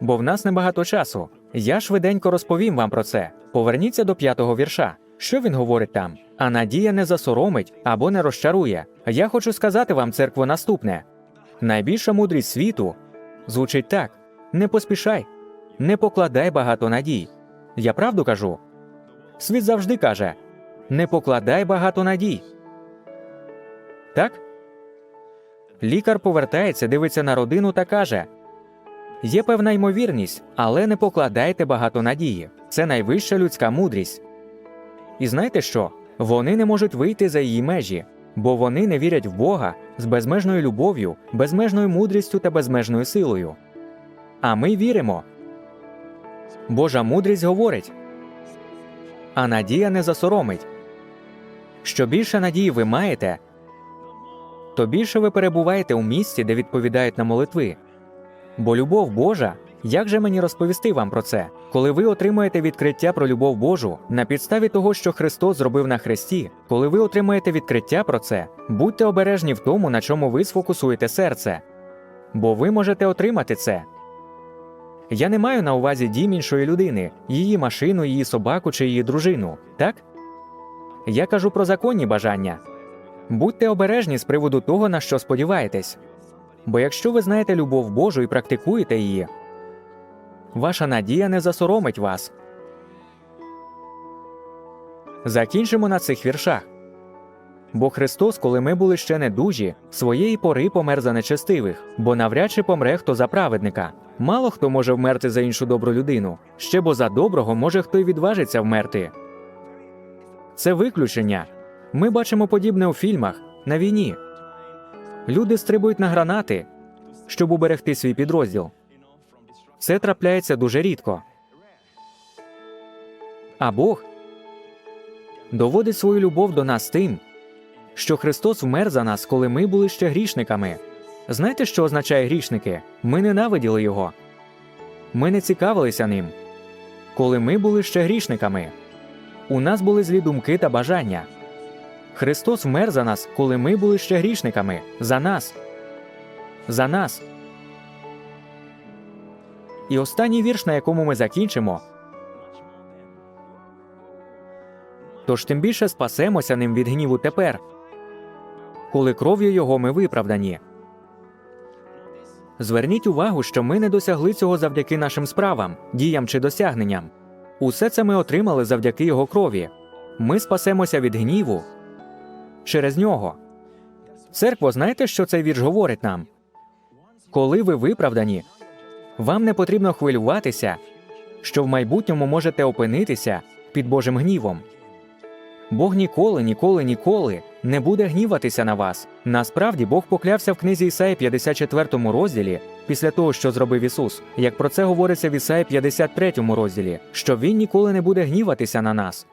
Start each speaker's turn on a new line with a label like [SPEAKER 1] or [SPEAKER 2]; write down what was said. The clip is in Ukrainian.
[SPEAKER 1] бо в нас небагато часу. Я швиденько розповім вам про це. Поверніться до п'ятого вірша. Що він говорить там? А надія не засоромить або не розчарує. Я хочу сказати вам, церкво, наступне: найбільша мудрість світу звучить так: не поспішай, не покладай багато надій. Я правду кажу. Світ завжди каже: не покладай багато надій. Так? Лікар повертається, дивиться на родину та каже: Є певна ймовірність, але не покладайте багато надії. Це найвища людська мудрість. І знаєте що? Вони не можуть вийти за її межі, бо вони не вірять в Бога з безмежною любов'ю, безмежною мудрістю та безмежною силою. А ми віримо. Божа мудрість говорить, а надія не засоромить. Що більше надії ви маєте, то більше ви перебуваєте у місці, де відповідають на молитви. Бо любов Божа, як же мені розповісти вам про це? Коли ви отримуєте відкриття про любов Божу на підставі того, що Христос зробив на хресті, коли ви отримуєте відкриття про це, будьте обережні в тому, на чому ви сфокусуєте серце, бо ви можете отримати це. Я не маю на увазі дім іншої людини, її машину, її собаку чи її дружину, так? Я кажу про законні бажання. Будьте обережні з приводу того, на що сподіваєтесь. Бо якщо ви знаєте любов Божу і практикуєте її, ваша надія не засоромить вас. Закінчимо на цих віршах. Бо Христос, коли ми були ще недужі, своєї пори помер за нечестивих, бо навряд чи помре хто за праведника. Мало хто може вмерти за іншу добру людину, ще бо за доброго може хто й відважиться вмерти. Це виключення. Ми бачимо подібне у фільмах на війні. Люди стрибують на гранати, щоб уберегти свій підрозділ. Це трапляється дуже рідко. А Бог доводить свою любов до нас тим, що Христос вмер за нас, коли ми були ще грішниками. Знаєте, що означає грішники? Ми ненавиділи Його. Ми не цікавилися ним. Коли ми були ще грішниками, у нас були злі думки та бажання. Христос вмер за нас, коли ми були ще грішниками. За нас. За нас. І останній вірш, на якому ми закінчимо. Тож тим більше спасемося ним від гніву тепер, коли кров'ю його ми виправдані. Зверніть увагу, що ми не досягли цього завдяки нашим справам, діям чи досягненням. Усе це ми отримали завдяки його крові. Ми спасемося від гніву через нього. Церкво, знаєте, що цей вірш говорить нам? Коли ви виправдані, вам не потрібно хвилюватися, що в майбутньому можете опинитися під Божим гнівом. Бог ніколи, ніколи, ніколи не буде гніватися на вас. Насправді Бог поклявся в книзі Ісаї 54 розділі, після того, що зробив Ісус, як про це говориться в Ісаї 53 розділі, що Він ніколи не буде гніватися на нас.